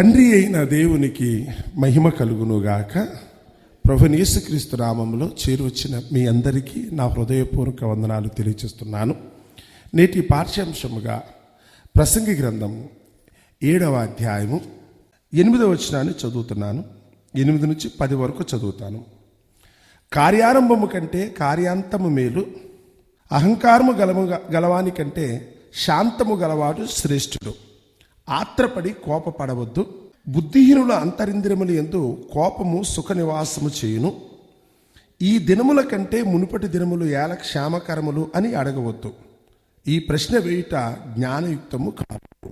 తండ్రి అయిన దేవునికి మహిమ కలుగునుగాక. ప్రభుని యేసుక్రీస్తు నామంలో చేరువచ్చిన మీ అందరికీ నా హృదయపూర్వక వందనాలు తెలియజేస్తున్నాను. నేటి పాఠ్యాంశముగా ప్రసంగి గ్రంథం ఏడవ అధ్యాయము ఎనిమిదవ వచనాన్ని చదువుతున్నాను. ఎనిమిది నుంచి పది వరకు చదువుతాను. కార్యారంభము కంటే కార్యాంతము మేలు అహంకారము గలము గలవాని కంటే శాంతము గలవాడు శ్రేష్ఠుడు. ఆత్రపడి కోపపడవద్దు. బుద్ధిహీనుల అంతరింద్రియములు ఎందు కోపము సుఖ నివాసము చేయును. ఈ దినముల కంటే మునుపటి దినములు ఏల క్షేమకరములు అని అడగవద్దు. ఈ ప్రశ్న వేయుట జ్ఞానయుక్తము కాదు.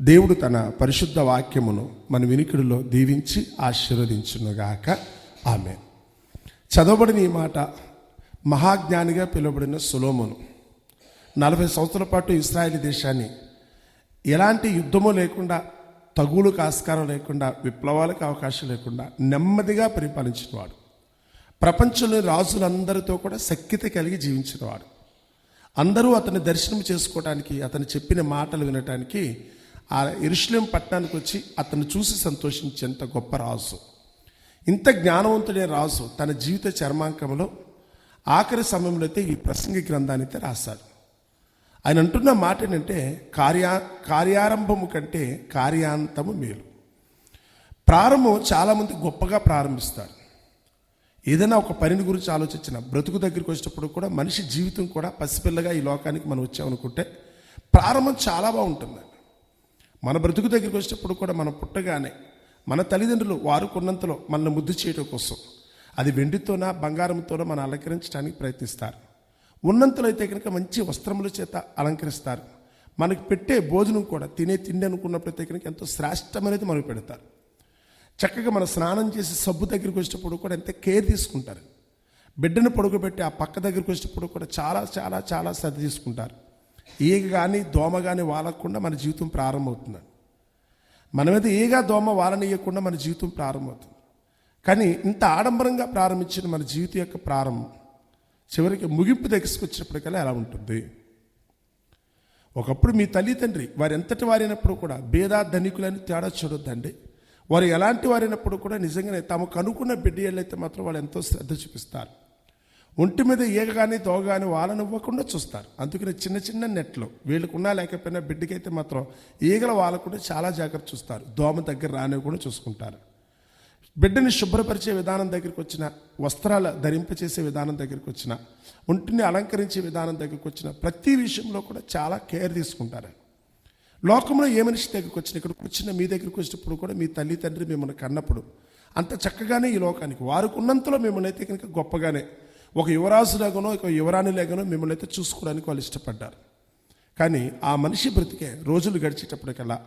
దేవుడు తన పరిశుద్ధ వాక్యమును మన వినికిడిలో దీవించి ఆశీర్వదించునుగాక. ఆమె చదవబడిన ఈ మాట మహాజ్ఞానిగా పిలువబడిన సులోమును. నలభై సంవత్సరాల పాటు ఇస్రాయేల్ దేశాన్ని ఎలాంటి యుద్ధము లేకుండా తగులకు ఆస్కారం లేకుండా విప్లవాలకు అవకాశం లేకుండా నెమ్మదిగా పరిపాలించినవాడు. ప్రపంచంలోని రాజులందరితో కూడా శక్తిత కలిగి జీవించినవాడు. అందరూ అతని దర్శనం చేసుకోవడానికి అతను చెప్పిన మాటలు వినటానికి ఆ ఇరుషులేం పట్టణానికి వచ్చి అతను చూసి సంతోషించేంత గొప్ప రాజు. ఇంత జ్ఞానవంతుడే రాజు తన జీవిత చర్మాంకంలో ఆఖరి సమయంలో అయితే ఈ ప్రసంగి గ్రంథాన్ని అయితే రాశాడు. ఆయన అంటున్న మాట ఏంటంటే కార్యా కార్యారంభము కంటే కార్యాంతము మేలు. ప్రారంభం చాలామంది గొప్పగా ప్రారంభిస్తారు. ఏదైనా ఒక పనిని గురించి ఆలోచించిన బ్రతుకు దగ్గరికి వచ్చేటప్పుడు కూడా మనిషి జీవితం కూడా పసిపిల్లగా ఈ లోకానికి మనం వచ్చామనుకుంటే ప్రారంభం చాలా బాగుంటుంది. మన బ్రతుకు దగ్గరికి వచ్చేటప్పుడు కూడా మనం పుట్టగానే మన తల్లిదండ్రులు వారు కొన్నంతలో మనల్ని ముద్దు చేయడం కోసం అది వెండితోనా బంగారంతోనో మనం అలంకరించడానికి ప్రయత్నిస్తారు. ఉన్నంతలో అయితే కనుక మంచి వస్త్రముల చేత అలంకరిస్తారు. మనకి పెట్టే భోజనం కూడా తినే తిండి అనుకున్నప్పుడైతే కనుక ఎంతో శ్రేష్టమైనది మనకు పెడతారు. చక్కగా మన స్నానం చేసి సబ్బు దగ్గరికి వచ్చేటప్పుడు కూడా ఎంత కేర్ తీసుకుంటారు. బిడ్డను పడుకోబెట్టి ఆ పక్క దగ్గరికి వచ్చేటప్పుడు కూడా చాలా చాలా చాలా శ్రద్ధ తీసుకుంటారు. ఈగ కానీ దోమ కానీ వాలకుండా మన జీవితం ప్రారంభమవుతుంది. మన మీద ఈగ దోమ వాలనీయకుండా మన జీవితం ప్రారంభమవుతుంది. కానీ ఇంత ఆడంబరంగా ప్రారంభించిన మన జీవితం యొక్క ప్రారంభం చివరికి ముగింపు దగ్గరికి ఎలా ఉంటుంది. ఒకప్పుడు మీ తల్లి తండ్రి వారు ఎంతటి వారైనప్పుడు కూడా భేద ధనికులని తేడా చూడొద్దండి. వారు ఎలాంటి వారైనప్పుడు కూడా నిజంగానే తమకు అనుకున్న బిడ్డ అయితే మాత్రం వాళ్ళు ఎంతో శ్రద్ధ చూపిస్తారు. ఒంటి మీద ఈగ కానీ దోగ కానీ వాళ్ళని ఇవ్వకుండా చూస్తారు. అందుకని చిన్న చిన్న నెట్లు వీళ్ళకున్నా లేకపోయినా బిడ్డకైతే మాత్రం ఈగల వాళ్ళకుండా చాలా జాగ్రత్త చూస్తారు. దోమ దగ్గర రానివ్వకుండా చూసుకుంటారు. బిడ్డని శుభ్రపరిచే విధానం దగ్గరికి వచ్చిన వస్త్రాలు ధరింపచేసే విధానం దగ్గరికి వచ్చిన ఒంటిని అలంకరించే విధానం దగ్గరికి వచ్చిన ప్రతి విషయంలో కూడా చాలా కేర్ తీసుకుంటారు. లోకంలో ఏ మనిషి దగ్గరికి వచ్చిన ఇక్కడికి వచ్చిన మీ దగ్గరికి వచ్చినప్పుడు కూడా మీ తల్లి తండ్రి మిమ్మల్ని కన్నప్పుడు అంత చక్కగానే ఈ లోకానికి వారికి ఉన్నంతలో మిమ్మల్ని అయితే కనుక గొప్పగానే ఒక యువరాజు లేగనో ఒక యువరాణి లేగనో మిమ్మల్ని అయితే చూసుకోవడానికి వాళ్ళు ఇష్టపడ్డారు. కానీ ఆ మనిషి బ్రతికే రోజులు గడిచేటప్పటికల్లా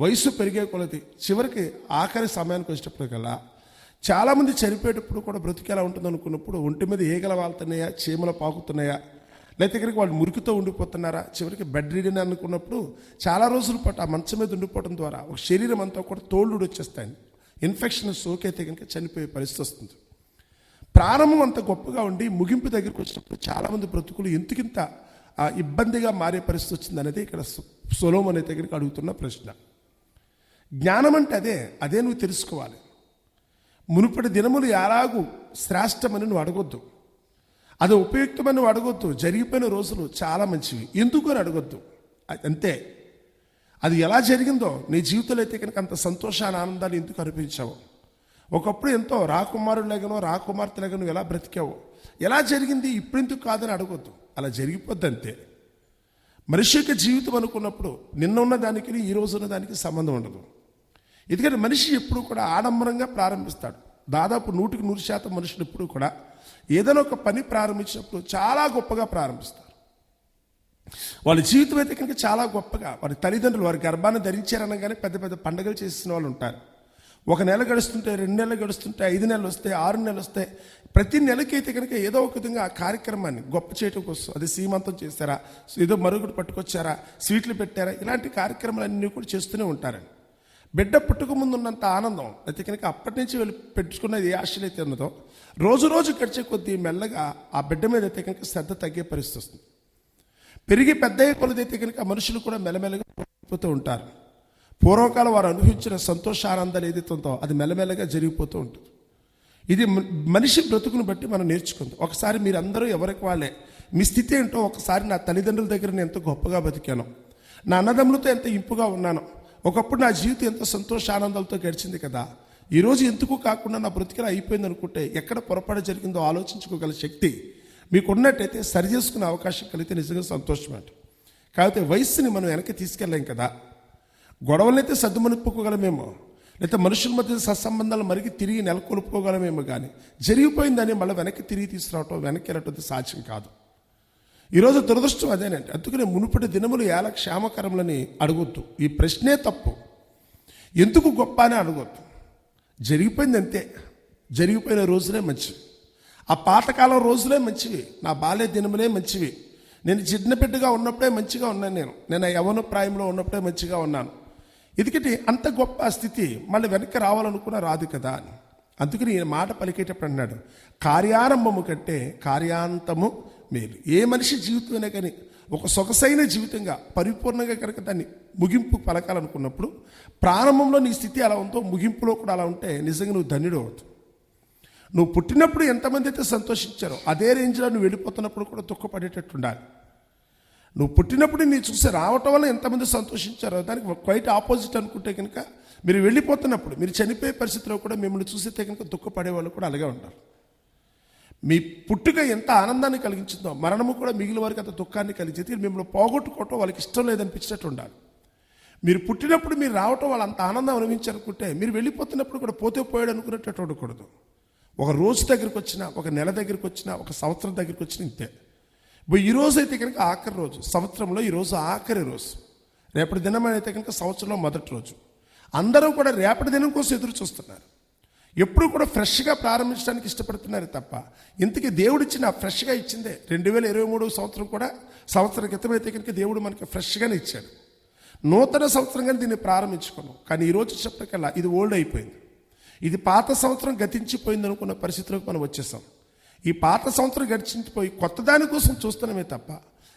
వయసు పెరిగే కొలది చివరికి ఆఖరి సమయానికి వచ్చేటప్పటికల్లా చాలామంది చనిపోయేటప్పుడు కూడా బ్రతికి ఎలా ఉంటుంది అనుకున్నప్పుడు ఒంటి మీద ఏగల వాళ్తున్నాయా చీమలు పాకుతున్నాయా లేకపోతే ఇక్కడికి వాళ్ళు మురికితో ఉండిపోతున్నారా చివరికి బెడ్ రీడని అనుకున్నప్పుడు చాలా రోజుల పాటు ఆ మంచం మీద ఉండిపోవడం ద్వారా ఒక శరీరం అంతా కూడా తోళ్ళు వచ్చేస్తాయి ఇన్ఫెక్షన్ సోకైతే కనుక చనిపోయే పరిస్థితి వస్తుంది. ప్రారంభం అంత గొప్పగా ఉండి ముగింపు దగ్గరికి వచ్చినప్పుడు చాలామంది బ్రతుకులు ఎందుకింత ఆ, ఇబ్బందిగా మారే పరిస్థితి వచ్చింది అనేది ఇక్కడ సొలోమ్ అనే దగ్గరికి అడుగుతున్న ప్రశ్న. జ్ఞానం అంటే అదే అదే నువ్వు తెలుసుకోవాలి. మునుపటి దినములు ఎలాగూ శ్రేష్టమని నువ్వు అడగొద్దు. అది ఉపయుక్తమని నువ్వు అడగొద్దు. జరిగిపోయిన రోజులు చాలా మంచివి. ఎందుకు అని అడగొద్దు. అది అంతే. అది ఎలా జరిగిందో నీ జీవితంలో అయితే కనుక అంత సంతోషాన్ని ఆనందాన్ని ఎందుకు అనిపించావు ఒకప్పుడు ఎంతో రాకుమారులేగనో రాకుమార్తెలేగనో ఎలా బ్రతికావు? ఎలా జరిగింది? ఇప్పుడెందుకు కాదని అడగొద్దు. అలా జరిగిపోద్ది అంతే. మనిషి యొక్క జీవితం అనుకున్నప్పుడు నిన్న ఉన్న దానికి ఈ రోజు ఉన్న దానికి సంబంధం ఉండదు. ఎందుకంటే మనిషి ఎప్పుడు కూడా ఆడంబరంగా ప్రారంభిస్తాడు. దాదాపు నూటికి నూరు శాతం మనుషులు ఎప్పుడు కూడా ఏదైనా ఒక పని ప్రారంభించినప్పుడు చాలా గొప్పగా ప్రారంభిస్తారు. వాళ్ళ జీవితం అయితే కనుక చాలా గొప్పగా వారి తల్లిదండ్రులు వారి గర్భాన్ని ధరించారనగానే పెద్ద పెద్ద పండుగలు చేసిన వాళ్ళు ఉంటారు. ఒక నెల గడుస్తుంటే రెండు నెలలు గడుస్తుంటే ఐదు నెలలు వస్తాయి ఆరు నెలలు వస్తాయి ప్రతి నెలకి అయితే కనుక ఏదో ఒక విధంగా ఆ కార్యక్రమాన్ని గొప్ప చేయటం కోసం అది సీమంతం చేస్తారా ఏదో మరుగుడు పట్టుకొచ్చారా స్వీట్లు పెట్టారా ఇలాంటి కార్యక్రమాలన్నీ కూడా చేస్తూనే ఉంటారండి. బిడ్డ పుట్టుక ముందు ఉన్నంత ఆనందం. అయితే కనుక అప్పటి నుంచి వెళ్ళి పెట్టుకున్నది ఏ ఆశలు ఉన్నదో రోజు రోజు గడిచే కొద్దీ మెల్లగా ఆ బిడ్డ మీద అయితే కనుక శ్రద్ధ తగ్గే పరిస్థితి వస్తుంది. పెరిగి పెద్ద కొలదైతే కనుక మనుషులు కూడా మెల్లమెల్లగా పోతూ ఉంటారు. పూర్వకాలం వారు అనుభవించిన సంతోషానందాలు ఏదైతే ఉందో అది మెల్లమెల్లగా జరిగిపోతూ ఉంటుంది. ఇది మనిషి బ్రతుకును బట్టి మనం నేర్చుకుంది. ఒకసారి మీరందరూ ఎవరికి వాళ్ళే మీ స్థితి ఏంటో ఒకసారి నా తల్లిదండ్రుల దగ్గర నేను ఎంత గొప్పగా బతికాను నా అన్నదమ్ములతో ఎంత ఇంపుగా ఉన్నాను ఒకప్పుడు నా జీవితం ఎంత సంతోష ఆనందాలతో గడిచింది కదా. ఈరోజు ఎందుకు కాకుండా నా బ్రతికలు అయిపోయింది అనుకుంటే ఎక్కడ పొరపాటు జరిగిందో ఆలోచించుకోగల శక్తి మీకు ఉన్నట్టయితే సరి చేసుకునే అవకాశం కలిగితే నిజంగా సంతోషం అంట కాకపోతే వయస్సుని మనం వెనక్కి తీసుకెళ్ళాం కదా. గొడవలైతే సర్దుమనుపుకోగలమేమో లేకపోతే మనుషుల మధ్య సత్సంబంధాలు మరిగి తిరిగి నెలకొల్పుకోగలమేమో కానీ జరిగిపోయిందని మళ్ళీ వెనక్కి తిరిగి తీసుకురావటం వెనక్కి వెళ్ళటం సాధ్యం కాదు. ఈరోజు దురదృష్టం అదేనండి. అందుకనే మునుపటి దినములు ఏల క్షేమకరములని అడగొద్దు. ఈ ప్రశ్నే తప్పు. ఎందుకు గొప్ప అని అడగొద్దు. జరిగిపోయింది అంతే. జరిగిపోయిన రోజులే మంచివి. ఆ పాతకాలం రోజులే మంచివి. నా బాల్య దినములే మంచివి. నేను చిన్న బిడ్డగా ఉన్నప్పుడే మంచిగా ఉన్నాను నేను. నేను యవన ప్రాయంలో ఉన్నప్పుడే మంచిగా ఉన్నాను. ఎందుకంటే అంత గొప్ప స్థితి మళ్ళీ వెనక్కి రావాలనుకున్నా రాదు కదా అని. అందుకని ఈయన మాట పలికేటప్పుడు అన్నాడు కార్యారంభము కంటే కార్యాంతము మేలు. ఏ మనిషి జీవితమైనా కానీ ఒక సొగసైన జీవితంగా పరిపూర్ణంగా కనుక దాన్ని ముగింపు పలకాలనుకున్నప్పుడు ప్రారంభంలో నీ స్థితి అలా ఉందో ముగింపులో కూడా అలా ఉంటే నిజంగా నువ్వు ధన్యుడు అవుతావు. నువ్వు పుట్టినప్పుడు ఎంతమంది అయితే సంతోషించారో అదే రేంజ్లో నువ్వు వెళ్ళిపోతున్నప్పుడు కూడా దుఃఖపడేటట్టు ఉండాలి. నువ్వు పుట్టినప్పుడు నీ చూసి రావటం వల్ల ఎంతమంది సంతోషించారో దానికి క్వైట్ ఆపోజిట్ అనుకుంటే కనుక మీరు వెళ్ళిపోతున్నప్పుడు మీరు చనిపోయే పరిస్థితిలో కూడా మిమ్మల్ని చూసితే కనుక దుఃఖపడే వాళ్ళు కూడా అలాగే ఉంటారు. మీ పుట్టుక ఎంత ఆనందాన్ని కలిగించిందో మరణము కూడా మిగిలిన వారికి అంత దుఃఖాన్ని కలిగించేది. మిమ్మల్ని పోగొట్టుకోవటం వాళ్ళకి ఇష్టం లేదనిపించినట్టు ఉండాలి. మీరు పుట్టినప్పుడు మీరు రావటం వాళ్ళు అంత ఆనందం అనుభవించారనుకుంటే మీరు వెళ్ళిపోతున్నప్పుడు కూడా పోతే పోయాడు అనుకునేటట్టు ఉండకూడదు. ఒక రోజు దగ్గరికి వచ్చినా ఒక నెల దగ్గరికి వచ్చినా ఒక సంవత్సరం దగ్గరికి వచ్చినా ఇంతే. ఈ రోజు అయితే కనుక ఆఖరి రోజు సంవత్సరంలో ఈరోజు ఆఖరి రోజు. రేపటి దినం అయితే కనుక సంవత్సరంలో మొదటి రోజు. అందరూ కూడా రేపటి దినం కోసం ఎదురు చూస్తున్నారు. ఎప్పుడు కూడా ఫ్రెష్గా ప్రారంభించడానికి ఇష్టపడుతున్నారు తప్ప ఇంతకీ దేవుడు ఇచ్చిన ఫ్రెష్గా ఇచ్చిందే. రెండు వేల ఇరవై మూడవ సంవత్సరం కూడా సంవత్సరం క్రితం అయితే కనుక దేవుడు మనకి ఫ్రెష్గానే ఇచ్చాడు. నూతన సంవత్సరంగా దీన్ని ప్రారంభించుకున్నాం. కానీ ఈరోజు చెప్పకల్లా ఇది ఓల్డ్ అయిపోయింది. ఇది పాత సంవత్సరం గతించిపోయింది అనుకున్న పరిస్థితిలోకి మనం వచ్చేసాం. ఈ పాత సంవత్సరం గడిచిపోయి కొత్త దాని కోసం చూస్తున్నామే తప్ప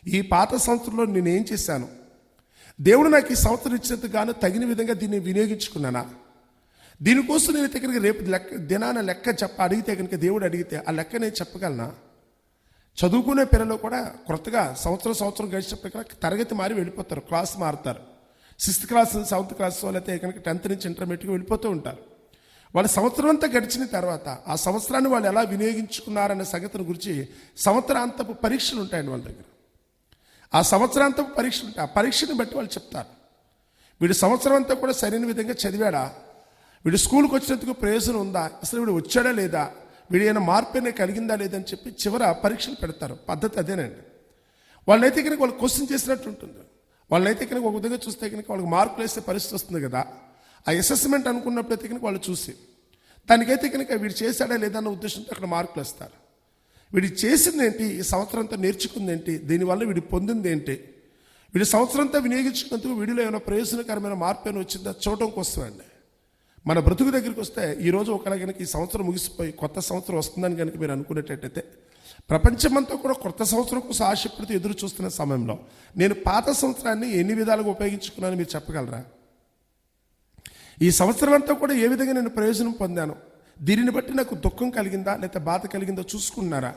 ఈ పాత సంవత్సరంలో నేనేం చేశాను? దేవుడు నాకు ఈ సంవత్సరం ఇచ్చినందుకు గాను తగిన విధంగా దీన్ని వినియోగించుకున్నానా? దీనికోసం నేను దగ్గరికి రేపు లెక్క దినాన లెక్క చెప్ప అడిగితే కనుక దేవుడు అడిగితే ఆ లెక్క నేను చెప్పగలనా? చదువుకునే పిల్లలు కూడా కొత్తగా సంవత్సరం సంవత్సరం గడిచినప్పుడు తరగతి మారి వెళ్ళిపోతారు క్లాస్ మారుతారు. సిక్స్త్ క్లాస్ సెవెంత్ క్లాస్ లేకపోతే కనుక టెన్త్ నుంచి ఇంటర్మీడియట్కి వెళ్ళిపోతూ ఉంటారు. వాళ్ళ సంవత్సరం అంతా గడిచిన తర్వాత ఆ సంవత్సరాన్ని వాళ్ళు ఎలా వినియోగించుకున్నారనే సంగతిని గురించి సంవత్సరాంతపు పరీక్షలు ఉంటాయండి వాళ్ళ దగ్గర. ఆ సంవత్సరాంతపు పరీక్షలు ఉంటాయి. ఆ పరీక్షను బట్టి వాళ్ళు చెప్తారు. వీడు సంవత్సరం అంతా కూడా సరైన విధంగా చదివాడా? వీడు స్కూల్కి వచ్చినందుకు ప్రయోజనం ఉందా? అసలు వీడు వచ్చాడా లేదా? వీడు ఏమైనా మార్పు అయినా కలిగిందా లేదని చెప్పి చివర పరీక్షలు పెడతారు. పద్ధతి అదేనండి. వాళ్ళనైతే కనుక వాళ్ళు క్వశ్చన్ చేసినట్టు ఉంటుంది. వాళ్ళనైతే కనుక ఒక విధంగా చూస్తే కనుక వాళ్ళకి మార్కులు వేసే పరిస్థితి వస్తుంది కదా. ఆ అసెస్మెంట్ అనుకున్నప్పుడైతే కనుక వాళ్ళు చూసి దానికైతే కనుక వీడు చేశాడా లేదా అన్న ఉద్దేశంతో అక్కడ మార్కులు వేస్తారు. వీడు చేసిందేంటి ఈ సంవత్సరంతో నేర్చుకుంది ఏంటి? దీనివల్ల వీడు పొందిందేంటి వీడి వీడు సంవత్సరంతో వినియోగించుకున్నందుకు వీడిలో ఏమైనా ప్రయోజనకరమైన మార్పు ఏమైనా వచ్చిందా? చూడటం కోసమండి మన బ్రతుకు దగ్గరికి వస్తే ఈరోజు ఒకవేళ కనుక ఈ సంవత్సరం ముగిసిపోయి కొత్త సంవత్సరం వస్తుందని కనుక మీరు అనుకునేటట్టయితే ప్రపంచమంతా కూడా కొత్త సంవత్సరం కోసం ఆశపడుతూ ఎదురు చూస్తున్న సమయంలో నేను పాత సంవత్సరాన్ని ఎన్ని విధాలుగా ఉపయోగించుకున్నానని మీరు చెప్పగలరా? ఈ సంవత్సరం అంతా కూడా ఏ విధంగా నేను ప్రయోజనం పొందాను? దీనిని బట్టి నాకు దుఃఖం కలిగిందా? లేకపోతే బాధ కలిగిందా చూసుకున్నారా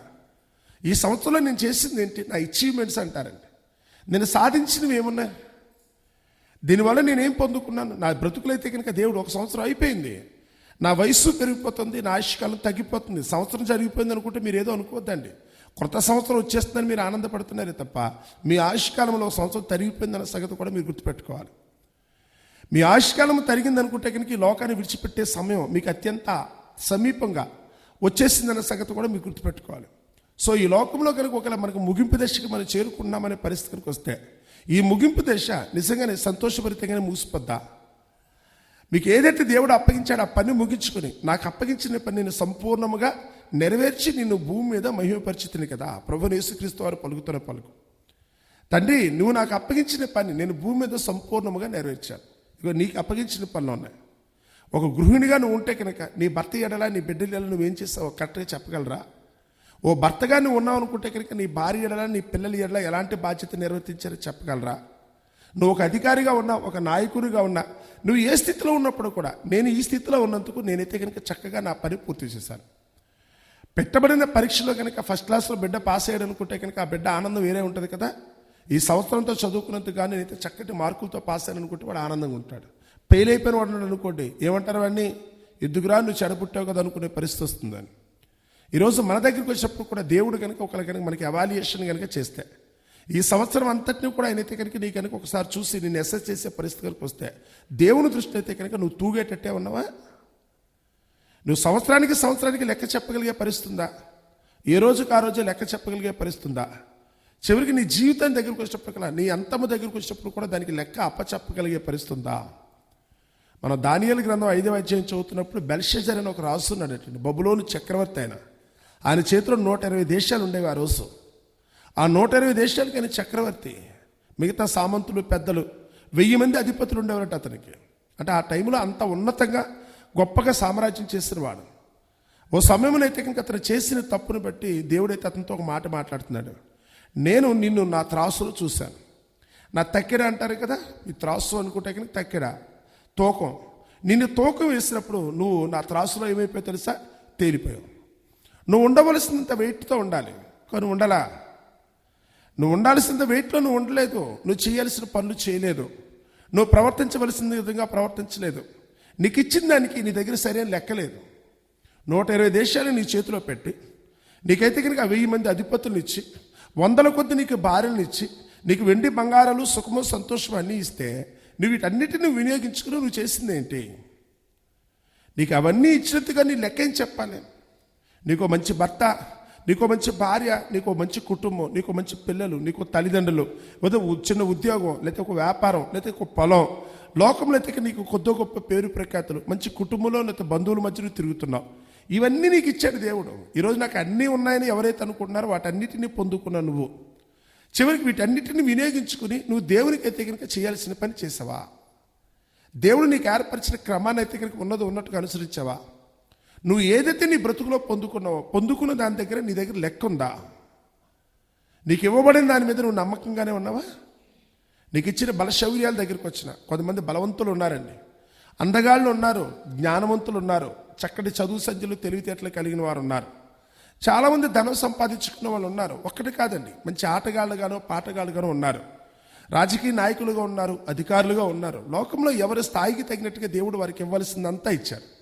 ఈ సంవత్సరంలో నేను చేసింది ఏంటి? నా అచీవ్మెంట్స్ అంటారండి. నేను సాధించినవి ఏమున్నాయి? దీనివల్ల నేనేం పొందుకున్నాను? నా బ్రతుకులైతే కనుక దేవుడు ఒక సంవత్సరం అయిపోయింది. నా వయస్సు పెరిగిపోతుంది నా ఆయుష్కాలం తగ్గిపోతుంది. సంవత్సరం జరిగిపోయింది అనుకుంటే మీరు ఏదో అనుకోవద్దండి. కొత్త సంవత్సరం వచ్చేస్తుందని మీరు ఆనందపడుతున్నారే తప్ప మీ ఆయుష్కాలంలో ఒక సంవత్సరం తరిగిపోయిందన్న సంగతి కూడా మీరు గుర్తుపెట్టుకోవాలి. మీ ఆయుష్కాలం తరిగింది అనుకుంటే కనుక ఈ లోకాన్ని విడిచిపెట్టే సమయం మీకు అత్యంత సమీపంగా వచ్చేసిందన్న సంగతి కూడా మీరు గుర్తుపెట్టుకోవాలి. సో ఈ లోకంలో కనుక ఒకవేళ మనకు ముగింపు దశకి మనం చేరుకున్నామనే పరిస్థితికి వస్తే ఈ ముగింపు దశ నిజంగానే సంతోషభరితంగానే ముగిసిపోద్దా? మీకు ఏదైతే దేవుడు అప్పగించాడో ఆ పని ముగించుకొని నాకు అప్పగించిన పని నేను సంపూర్ణముగా నెరవేర్చి నిన్ను భూమి మీద మహిమపరిచితిని కదా. ప్రభు యేసుక్రీస్తు వారు పలుకుతున్న పలుకు. తండ్రి నువ్వు నాకు అప్పగించిన పని నేను భూమి మీద సంపూర్ణముగా నెరవేర్చాను. ఇగో నీకు అప్పగించిన పనులు ఉన్నాయి. ఒక గృహిణిగా నువ్వు ఉంటే కనుక నీ భర్త ఎడలా నీ బిడ్డలు ఎడలా నువ్వేం చేస్తావు కరెక్ట్గా చెప్పగలరా? ఓ భర్తగా నువ్వు ఉన్నావు అనుకుంటే కనుక నీ భార్య ఎడలా నీ పిల్లల ఎడలా ఎలాంటి బాధ్యత నిర్వర్తించారో చెప్పగలరా? నువ్వు ఒక అధికారిగా ఉన్నా ఒక నాయకునిగా ఉన్నా నువ్వు ఏ స్థితిలో ఉన్నప్పుడు కూడా నేను ఈ స్థితిలో ఉన్నందుకు నేనైతే కనుక చక్కగా నా పని పూర్తి చేశాను. పెట్టబడిన పరీక్షలో కనుక ఫస్ట్ క్లాస్లో బిడ్డ పాస్ అయ్యాడు అనుకుంటే కనుక ఆ బిడ్డ ఆనందం వేరే ఉంటుంది కదా? ఈ సంవత్సరంతో చదువుకున్నందుకు కానీ నేనైతే చక్కటి మార్కులతో పాస్ అయ్యాను అనుకుంటే వాడు ఆనందంగా ఉంటాడు. ఫెయిల్ అయిపోయిన వాడు అనుకోండి ఏమంటారు వాడిని? ఎద్దుకురా నువ్వు చెడపుట్టావు కదా అనుకునే పరిస్థితి వస్తుందని. ఈరోజు మన దగ్గరికి వచ్చినప్పుడు కూడా దేవుడు కనుక ఒకరి కనుక మనకి అవాల్యుయేషన్ కనుక చేస్తే ఈ సంవత్సరం అంతటిని కూడా ఆయన అయితే కనుక నీ కనుక ఒకసారి చూసి నేను ఎస్ఎస్ చేసే పరిస్థితి కనుక వస్తే దేవుని దృష్టి అయితే కనుక నువ్వు తూగేటట్టే ఉన్నావా? నువ్వు సంవత్సరానికి సంవత్సరానికి లెక్క చెప్పగలిగే పరిస్థితుందా ఏ రోజుకి ఆ రోజు లెక్క చెప్పగలిగే పరిస్థితుందా చివరికి నీ జీవితం దగ్గరికి వచ్చినప్పుడు నీ అంతము దగ్గరికి వచ్చినప్పుడు కూడా దానికి లెక్క అప్పచెప్పగలిగే పరిస్థితుందా మనం దానియల గ్రంథం ఐదవ అధ్యాయం చదువుతున్నప్పుడు బెల్షజర్ అని ఒక రాస్తున్నాడటండి బబులోని చక్రవర్తి అయినా ఆయన చేతిలో నూట ఇరవై దేశాలు ఉండేవి ఆ రోజు. ఆ నూట ఇరవై దేశాలకి ఆయన చక్రవర్తి. మిగతా సామంతులు పెద్దలు వెయ్యి మంది అధిపతులు ఉండేవారట అతనికి. అంటే ఆ టైంలో అంత ఉన్నతంగా గొప్పగా సామ్రాజ్యం చేసిన వాడు. ఓ సమయంలో అయితే కనుక అతను చేసిన తప్పును బట్టి దేవుడైతే అతనితో ఒక మాట మాట్లాడుతున్నాడు. నేను నిన్ను నా త్రాసులో చూశాను. నా తక్కెడ అంటారు కదా ఈ త్రాసు అనుకుంటే కనుక తక్కెడ తూకం. నిన్ను తూకం వేసినప్పుడు నువ్వు నా త్రాసులో ఏమైపోయావు తెలుసా? తేలిపోయావు. నువ్వు ఉండవలసినంత వెయిట్తో ఉండాలి. కానీ ఉండలా. నువ్వు ఉండాల్సినంత వెయిట్లో నువ్వు ఉండలేదు. నువ్వు చేయాల్సిన పనులు చేయలేదు. నువ్వు ప్రవర్తించవలసిన విధంగా ప్రవర్తించలేదు. నీకు ఇచ్చిన దానికి నీ దగ్గర సరైన లెక్కలేదు నూట ఇరవై దేశాలు నీ చేతిలో పెట్టి నీకైతే కనుక వెయ్యి మంది అధిపతులను ఇచ్చి వందల కొద్ది నీకు భార్యలను ఇచ్చి నీకు వెండి బంగారాలు సుఖము సంతోషం అన్నీ ఇస్తే నువ్వు వీటన్నిటిని వినియోగించుకుని నువ్వు చేసింది ఏంటి? నీకు అవన్నీ ఇచ్చినట్టుగా నీ లెక్క ఏం చెప్పాలి? నీకు మంచి భర్త నీకు మంచి భార్య నీకు మంచి కుటుంబం నీకు మంచి పిల్లలు నీకు తల్లిదండ్రులు లేదా చిన్న ఉద్యోగం లేకపోతే ఒక వ్యాపారం లేకపోతే ఒక పొలం. లోకంలో అయితే నీకు కొద్ది గొప్ప పేరు ప్రఖ్యాతులు మంచి కుటుంబంలో లేకపోతే బంధువుల మధ్యలో తిరుగుతున్నావు. ఇవన్నీ నీకు ఇచ్చాడు దేవుడు. ఈరోజు నాకు అన్నీ ఉన్నాయని ఎవరైతే అనుకుంటున్నారో వాటన్నిటిని పొందుకున్నావు నువ్వు. చివరికి వీటన్నిటిని వినియోగించుకుని నువ్వు దేవునికి అయితే కనుక చేయాల్సిన పని చేసావా? దేవుడు నీకు ఏర్పరిచిన క్రమాన్ని అయితే కనుక ఉన్నది ఉన్నట్టుగా అనుసరించావా? నువ్వు ఏదైతే నీ బ్రతుకులో పొందుకున్నావో పొందుకున్న దాని దగ్గర నీ దగ్గర లెక్క ఉందా? నీకు ఇవ్వబడిన దాని మీద నువ్వు నమ్మకంగానే ఉన్నావా? నీకు ఇచ్చిన బలశౌర్యాల దగ్గరికి వచ్చిన కొంతమంది బలవంతులు ఉన్నారండి. అందగాళ్ళు ఉన్నారు జ్ఞానవంతులు ఉన్నారు చక్కటి చదువు సజ్జలు తెలివితేటలు కలిగిన వారు ఉన్నారు. చాలామంది ధనం సంపాదించుకున్న వాళ్ళు ఉన్నారు. ఒక్కటి కాదండి మంచి ఆటగాళ్ళుగానో పాటగాళ్ళుగానో ఉన్నారు. రాజకీయ నాయకులుగా ఉన్నారు అధికారులుగా ఉన్నారు. లోకంలో ఎవరి స్థాయికి తగినట్టుగా దేవుడు వారికి ఇవ్వాల్సిందంతా ఇచ్చారు.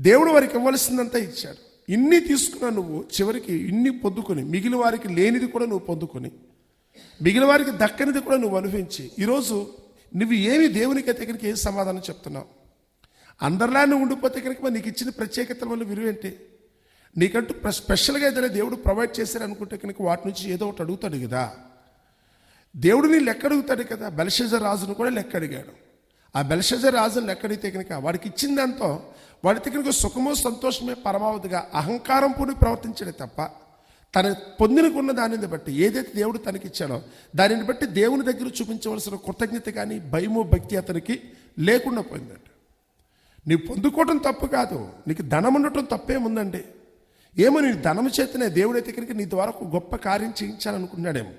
దేవుడు వారికి ఇవ్వాల్సిందంతా ఇచ్చాడు. ఇన్ని తీసుకున్న నువ్వు చివరికి ఇన్ని పొందుకొని మిగిలిన వారికి లేనిది కూడా నువ్వు పొందుకొని మిగిలిన వారికి దక్కనిది కూడా నువ్వు అనుభవించి ఈరోజు నువ్వు ఏమి దేవునికి అయితే ఏం సమాధానం చెప్తున్నావు? అందరిలా నువ్వు ఉండిపోతే కనుక మరి నీకు ఇచ్చిన ప్రత్యేకతల వల్ల విలువ ఏంటి? నీకంటూ స్పెషల్గా ఏదైనా దేవుడు ప్రొవైడ్ చేశారు అనుకుంటే కనుక వాటి నుంచి ఏదో ఒకటి అడుగుతాడు కదా. దేవుడు నీ లెక్క అడుగుతాడు కదా. బెల్షజర్ రాజును కూడా లెక్క అడిగాడు. ఆ బెల్షజర్ రాజును లెక్క అడిగితే కనుక వాడికి ఇచ్చిందంతో వాడి దగ్గరకు సుఖము సంతోషమే పరమావధిగా అహంకారం పూని ప్రవర్తించడే తప్ప తన పొందినకున్న దానిని బట్టి ఏదైతే దేవుడు తనకిచ్చాడో దానిని బట్టి దేవుని దగ్గర చూపించవలసిన కృతజ్ఞత కానీ భయము భక్తి అతనికి లేకుండా పోయిందంట. నీ పొందుకోవటం తప్పు కాదు నీకు ధనం ఉండటం తప్పేముందండి ఏమో నీ ధనం చేతనే దేవుడైతే దగ్గరికి నీ ద్వారా ఒక గొప్ప కార్యం చేయించాలనుకున్నాడేమో.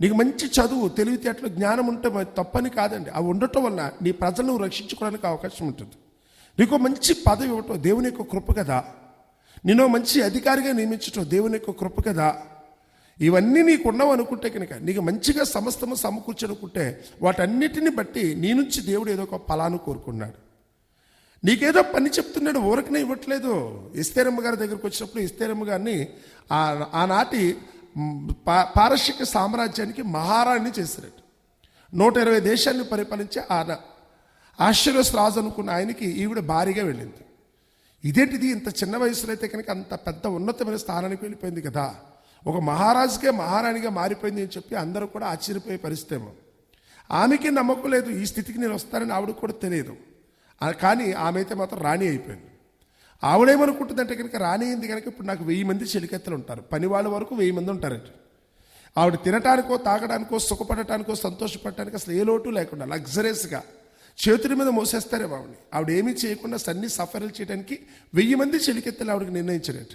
నీకు మంచి చదువు తెలివితేటలు జ్ఞానం ఉంటే తప్పని కాదండి. అవి ఉండటం వల్ల నీ ప్రజలను రక్షించుకోవడానికి అవకాశం ఉంటుంది. నీకు మంచి పదవి ఇవ్వటం దేవుని యొక్క కృప కదా. నిన్ను మంచి అధికారిగా నియమించటం దేవుని యొక్క కృప కదా. ఇవన్నీ నీకు ఉన్నావు అనుకుంటే కనుక నీకు మంచిగా సమస్తము సమకూర్చనుకుంటే వాటన్నిటిని బట్టి నీ నుంచి దేవుడు ఏదో ఒక ఫలాను కోరుకున్నాడు. నీకేదో పని చెప్తున్నాడు ఊరకనే ఇవ్వట్లేదు. ఇస్తేరమ్మ గారి దగ్గరకు వచ్చినప్పుడు ఇస్తేరమ్మ గారిని ఆ ఆనాటి పా పారశిక సామ్రాజ్యానికి మహారాణి చేశారట. నూట ఇరవై దేశాన్ని పరిపాలించి ఆ ఆశ్చర్యస్ రాజు అనుకున్న ఆయనకి ఈవిడ భారీగా వెళ్ళింది. ఇదేంటిది? ఇంత చిన్న వయసులో అయితే కనుక అంత పెద్ద ఉన్నతమైన స్థానానికి వెళ్ళిపోయింది కదా. ఒక మహారాజుకే మహారాణిగా మారిపోయింది అని చెప్పి అందరూ కూడా ఆశ్చర్యపోయే పరిస్థితి ఏమో. ఆమెకి నమ్మకం లేదు ఈ స్థితికి నేను వస్తానని ఆవిడకు కూడా తెలియదు. కానీ ఆమె అయితే మాత్రం రాణి అయిపోయింది. ఆవిడేమనుకుంటుందంటే కనుక రాణి అయింది కనుక ఇప్పుడు నాకు వెయ్యి మంది చెలికెత్తలు ఉంటారు. పని వాళ్ళ వరకు వెయ్యి మంది ఉంటారట ఆవిడ తినటానికో తాగడానికో సుఖపడటానికో సంతోషపడటానికో అసలు ఏ లోటు లేకుండా లగ్జరీస్గా చేతుల మీద మోసేస్తారే ఆవిడని ఆవిడ ఏమీ చేయకుండా సన్ని సఫరలు చేయడానికి వెయ్యి మంది చెలికెత్తలు ఆవిడకి నిర్ణయించారట.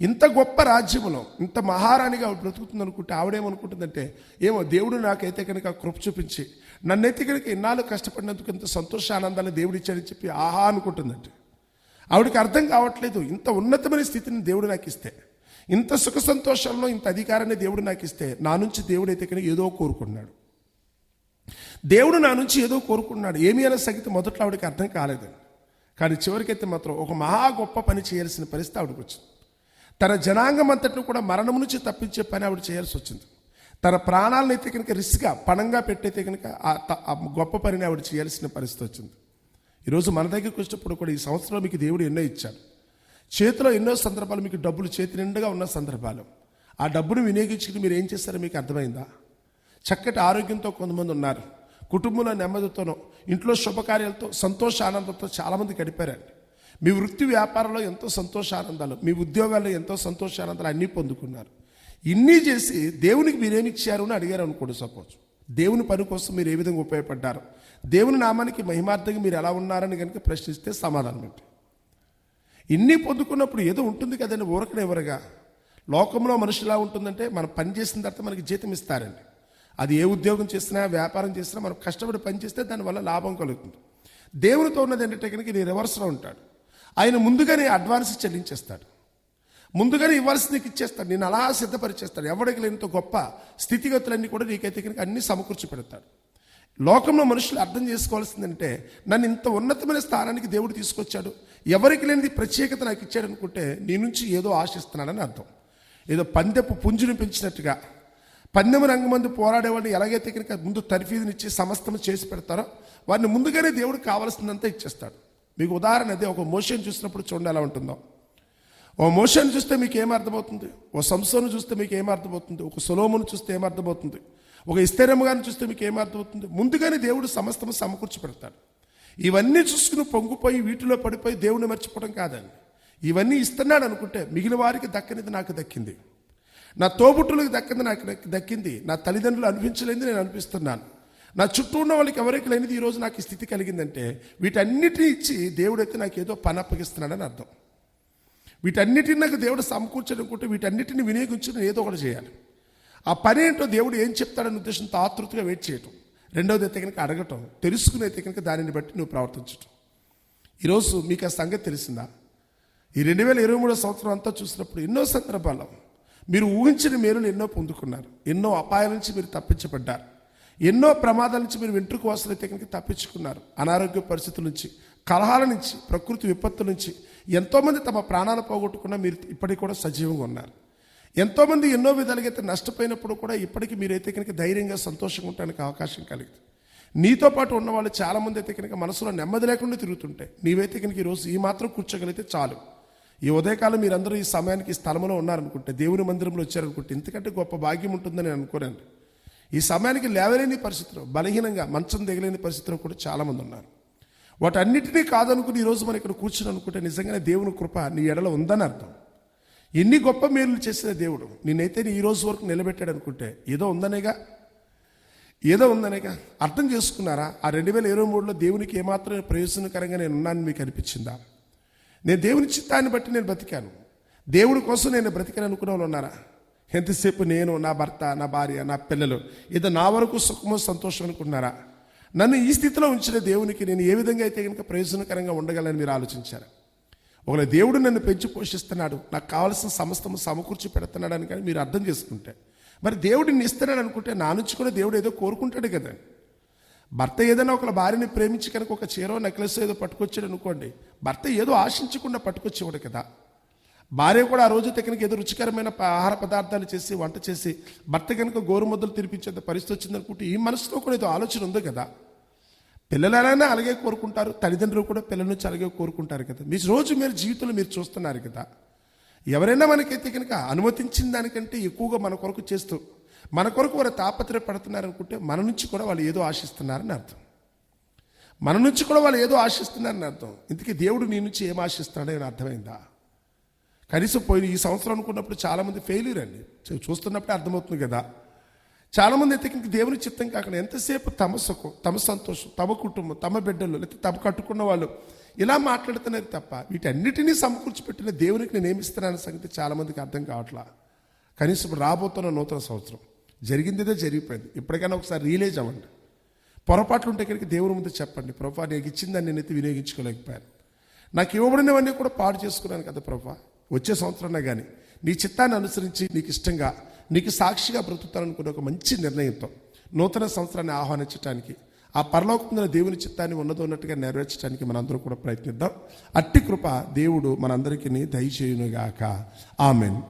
ఇంత గొప్ప రాజ్యంలో ఇంత మహారాణిగా ఆవిడ బ్రతుకుతుంది అనుకుంటే ఆవిడేమనుకుంటుందంటే ఏమో దేవుడు నాకైతే కనుక కృప చూపించి నన్నైతే కనుక ఇన్నాళ్ళు కష్టపడినందుకు ఇంత సంతోష ఆనందాలు దేవుడు ఇచ్చాడని చెప్పి ఆహా అనుకుంటుందంటే. ఆవిడకి అర్థం కావట్లేదు ఇంత ఉన్నతమైన స్థితిని దేవుడు నాకు ఇస్తే ఇంత సుఖ సంతోషంలో ఇంత అధికారాన్ని దేవుడు నాకు ఇస్తే నా నుంచి దేవుడు అయితే కనుక ఏదో కోరుకున్నాడు దేవుడు నా నుంచి ఏదో కోరుకున్నాడు. ఏమీ అనే సంగతి మొదట్లో ఆవిడకి అర్థం కాలేదండి కానీ చివరికైతే మాత్రం ఒక మహా గొప్ప పని చేయాల్సిన పరిస్థితి ఆవిడకి వచ్చింది. తన జనాంగం అంతటిని కూడా మరణం నుంచి తప్పించే పని ఆవిడ చేయాల్సి వచ్చింది. తన ప్రాణాలను అయితే కనుక రిస్క్గా పణంగా పెట్టయితే కనుక ఆ గొప్ప పనిని ఆవిడ చేయాల్సిన పరిస్థితి వచ్చింది. ఈరోజు మన దగ్గరికి వచ్చినప్పుడు కూడా ఈ సంవత్సరంలో మీకు దేవుడు ఎన్నో ఇచ్చాడు. చేతిలో ఎన్నో సందర్భాలు మీకు డబ్బులు చేతి నిండుగా ఉన్న సందర్భాలు. ఆ డబ్బును వినియోగించుకుని మీరు ఏం చేస్తారో మీకు అర్థమైందా? చక్కటి ఆరోగ్యంతో కొంతమంది ఉన్నారు. కుటుంబంలో నెమ్మదితోనో ఇంట్లో శుభకార్యాలతో సంతోష ఆనందంతో చాలామంది గడిపారండి. మీ వృత్తి వ్యాపారంలో ఎంతో సంతోష ఆనందాలు మీ ఉద్యోగాల్లో ఎంతో సంతోష ఆనందాలు అన్నీ పొందుకున్నారు. ఇన్ని చేసి దేవునికి మీరేమి ఇచ్చారు అని అడిగారు అనుకోండి సపోజ్. దేవుని పని కోసం మీరు ఏ విధంగా ఉపయోగపడ్డారు? దేవుని నామానికి మహిమార్థంగా మీరు ఎలా ఉన్నారని కనుక ప్రశ్నిస్తే సమాధానం ఏంటి? ఇన్ని పొందుకున్నప్పుడు ఏదో ఉంటుంది కదండి ఊరకనెవరగా లోకంలో మనుషులా ఉంటుందంటే మనం పని చేసిన తర్వాత మనకి జీతం ఇస్తారండి. అది ఏ ఉద్యోగం చేసినా వ్యాపారం చేసినా మనం కష్టపడి పనిచేస్తే దానివల్ల లాభం కలుగుతుంది. దేవునితో ఉన్నది ఏంటంటే కనుక నీ రివర్స్లో ఉంటాడు. ఆయన ముందుగానే అడ్వాన్స్ చెల్లించేస్తాడు. ముందుగానే ఇవ్వాల్సింది నీకు ఇచ్చేస్తాడు. నేను అలా సిద్ధపరిచేస్తాడు. ఎవరికి లేనితో గొప్ప స్థితిగతులన్నీ కూడా నీకైతే కనుక అన్ని సమకూర్చి పెడతాడు. లోకంలో మనుషులు అర్థం చేసుకోవాల్సిందంటే నన్ను ఇంత ఉన్నతమైన స్థానానికి దేవుడు తీసుకొచ్చాడు. ఎవరికి లేనిది ప్రత్యేకత నాకు ఇచ్చాడు అనుకుంటే నీ నుంచి ఏదో ఆశిస్తున్నాడని అర్థం. ఏదో పందెపు పుంజుని పెంచినట్టుగా పందెము రంగమందు పోరాడేవాడిని ఎలాగైతే కనుక ముందు తర్ఫీదునిచ్చి సమస్తము చేసి పెడతారో వారిని ముందుగానే దేవుడు కావాల్సిందంతా ఇచ్చేస్తాడు. మీకు ఉదాహరణ అదే ఒక మోషన్ చూసినప్పుడు చూడండి ఎలా ఉంటుందో. ఓ మోషన్ చూస్తే మీకు ఏమర్థమవుతుంది అర్థమవుతుంది? ఓ సంసోను చూస్తే మీకు ఏమర్థమవుతుంది ఒక సులోమును చూస్తే ఏమర్థమవుతుంది అర్థమవుతుంది? ఒక ఇస్తేరమ్మ గారిని చూస్తే మీకు ఏమర్థమవుతుంది అర్థమవుతుంది? ముందుగానే దేవుడు సమస్తము సమకూర్చి పెడతాడు. ఇవన్నీ చూసుకుని పొంగిపోయి వీటిలో పడిపోయి దేవుని మర్చిపోవడం కాదండి. ఇవన్నీ ఇస్తున్నాడు అనుకుంటే మిగిలిన వారికి దక్కనిది నాకు దక్కింది. నా తోబుట్టులకు దక్కింది నాకు దక్కింది. నా తల్లిదండ్రులు అనిపించలేనిది నేను అనిపిస్తున్నాను. నా చుట్టూ ఉన్న వాళ్ళకి ఎవరికి లేనిది ఈరోజు నాకు ఈ స్థితి కలిగిందంటే వీటన్నిటిని ఇచ్చి దేవుడైతే నాకు ఏదో పని అప్పగిస్తున్నాడని అర్థం. వీటన్నిటిని నాకు దేవుడు సమకూర్చనుకుంటే వీటన్నిటిని వినియోగించి నేను ఏదో ఒకటి చేయాలి. ఆ పని ఏంటో దేవుడు ఏం చెప్తాడనే ఉద్దేశంతో ఆతృతగా వెయిట్ చేయటం. రెండవది అయితే కనుక అడగటం తెలుసుకునే అయితే కనుక దానిని బట్టి నువ్వు ప్రవర్తించటం. ఈరోజు మీకు ఆ సంగతి తెలిసిందా? ఈ రెండు వేల ఇరవై మూడో సంవత్సరం అంతా చూసినప్పుడు ఎన్నో సందర్భాల్లో మీరు ఊహించిన మేలులు ఎన్నో పొందుకున్నారు. ఎన్నో అపాయాల నుంచి మీరు తప్పించబడ్డారు. ఎన్నో ప్రమాదాల నుంచి మీరు వెంట్రుకు వాసులైతే కనుక తప్పించుకున్నారు. అనారోగ్య పరిస్థితుల నుంచి కలహాల నుంచి ప్రకృతి విపత్తుల నుంచి ఎంతోమంది తమ ప్రాణాలు పోగొట్టుకున్నా మీరు ఇప్పటికి కూడా సజీవంగా ఉన్నారు. ఎంతోమంది ఎన్నో విధాలుగా అయితే నష్టపోయినప్పుడు కూడా ఇప్పటికీ మీరైతే కనుక ధైర్యంగా సంతోషంగా ఉండడానికి అవకాశం కలిగింది. నీతో పాటు ఉన్న వాళ్ళు చాలామంది అయితే కనుక మనసులో నెమ్మది లేకుండా తిరుగుతుంటాయి. నీవైతే కనుక ఈరోజు ఈ మాత్రం కూర్చోగలిగితే చాలు. ఈ ఉదయకాలం మీరందరూ ఈ సమయానికి ఈ స్థలంలో ఉన్నారనుకుంటే దేవుని మందిరంలో వచ్చారనుకుంటే ఇంతకంటే గొప్ప భాగ్యం ఉంటుందని నేను అనుకోనండి. ఈ సమయానికి లేవలేని పరిస్థితిలో బలహీనంగా మంచం దిగలేని పరిస్థితిలో కూడా చాలామంది ఉన్నారు. వాటన్నిటినీ కాదనుకుని ఈరోజు మనం ఇక్కడ కూర్చుని అనుకుంటే నిజంగానే దేవుని కృప నీ ఎడలో ఉందని అర్థం. ఎన్ని గొప్ప మేలు చేసిన దేవుడు నేనైతే నీ ఈ రోజు వరకు నిలబెట్టాడు అనుకుంటే ఏదో ఉందనేగా? ఏదో ఉందనేగా? అర్థం చేసుకున్నారా? ఆ రెండు వేల ఇరవై మూడులో దేవునికి ఏమాత్రం ప్రయోజనకరంగా నేను ఉన్నానని మీకు అనిపించిందా? నేను దేవుని చిత్తాన్ని బట్టి నేను బ్రతికాను. దేవుడి కోసం నేను బ్రతికాను అనుకునే వాళ్ళు ఉన్నారా? ఎంతసేపు నేను నా భర్త నా భార్య నా పిల్లలు ఏదో నా వరకు సుఖమో సంతోషం అనుకున్నారా నన్ను ఈ స్థితిలో ఉంచిన దేవునికి నేను ఏ విధంగా అయితే కనుక ప్రయోజనకరంగా ఉండగలని మీరు ఆలోచించారా? ఒకవేళ దేవుడు నన్ను పెంచి పోషిస్తున్నాడు నాకు కావాల్సిన సమస్తము సమకూర్చి పెడుతున్నాడు అని కానీ మీరు అర్థం చేసుకుంటే మరి దేవుడిని ఇస్తున్నాడు అనుకుంటే నా నుంచి కూడా దేవుడు ఏదో కోరుకుంటాడు కదా భర్త ఏదైనా ఒక భార్యని ప్రేమించి కనుక ఒక చీరో నెక్లెస్ ఏదో పట్టుకొచ్చాడు అనుకోండి భర్త ఏదో ఆశించకుండా పట్టుకొచ్చేవాడు కదా. భార్య కూడా ఆ రోజు కనుక ఏదో రుచికరమైన ఆహార పదార్థాలు చేసి వంట చేసి భర్త కనుక గోరుముద్దలు తినిపించేంత పరిస్థితి వచ్చిందనుకుంటే ఈ మనసులో కూడా ఏదో ఆలోచన ఉంది కదా. పిల్లలైనా అలాగే కోరుకుంటారు తల్లిదండ్రులు కూడా పిల్లల నుంచి అలాగే కోరుకుంటారు కదా. మీ రోజు మీరు జీవితంలో మీరు చూస్తున్నారు కదా. ఎవరైనా మనకైతే కనుక అనుమతించిన దానికంటే ఎక్కువగా మన కొరకు చేస్తూ మన కొరకు వారు తాపత్రయపడుతున్నారు అనుకుంటే మన నుంచి కూడా వాళ్ళు ఏదో ఆశిస్తున్నారని అర్థం. మన నుంచి కూడా వాళ్ళు ఏదో ఆశిస్తున్నారని అర్థం. ఇంతకీ దేవుడు నీ నుంచి ఏం ఆశిస్తున్నాడని అర్థమైందా? కనీసం పోయిన ఈ సంవత్సరం అనుకున్నప్పుడు చాలామంది ఫెయిల్యూర్ అండి. చూస్తున్నప్పుడే అర్థమవుతుంది కదా. చాలామంది అయితే ఇంక దేవుని చిత్తం కాకుండా ఎంతసేపు తమ సుఖం తమ సంతోషం తమ కుటుంబం తమ బిడ్డలు లేకపోతే తమ కట్టుకున్న వాళ్ళు ఇలా మాట్లాడుతున్నారు తప్ప వీటన్నిటినీ సమకూర్చిపెట్టిన దేవునికి నేను ఏమిస్తున్నానన్న సంగతి చాలామందికి అర్థం కావట్లా. కనీసం రాబోతున్న నూతన సంవత్సరం. జరిగిందేదో జరిగిపోయింది. ఇప్పటికైనా ఒకసారి రియలైజ్ అవ్వండి. పొరపాట్లు ఉంటే కనుక దేవుని ముందు చెప్పండి. ప్రభా నీకు ఇచ్చిందని నేనైతే వినియోగించుకోలేకపోయాను. నాకు ఇవ్వబడినవన్నీ కూడా పాడు చేసుకున్నాను కదా ప్రభా. వచ్చే సంవత్సరంలో కానీ నీ చిత్తాన్ని అనుసరించి నీకు ఇష్టంగా నీకు సాక్షిగా బ్రతుకుతాననుకునే ఒక మంచి నిర్ణయంతో నూతన సంవత్సరాన్ని ఆహ్వానించడానికి ఆ పరలోకమైన దేవుని చిత్తాన్ని ఉన్నదో ఉన్నట్టుగా నెరవేర్చడానికి మనందరం కూడా ప్రయత్నిద్దాం. అట్టి కృప దేవుడు మనందరికీ దయచేయునుగాక. ఆమెన్.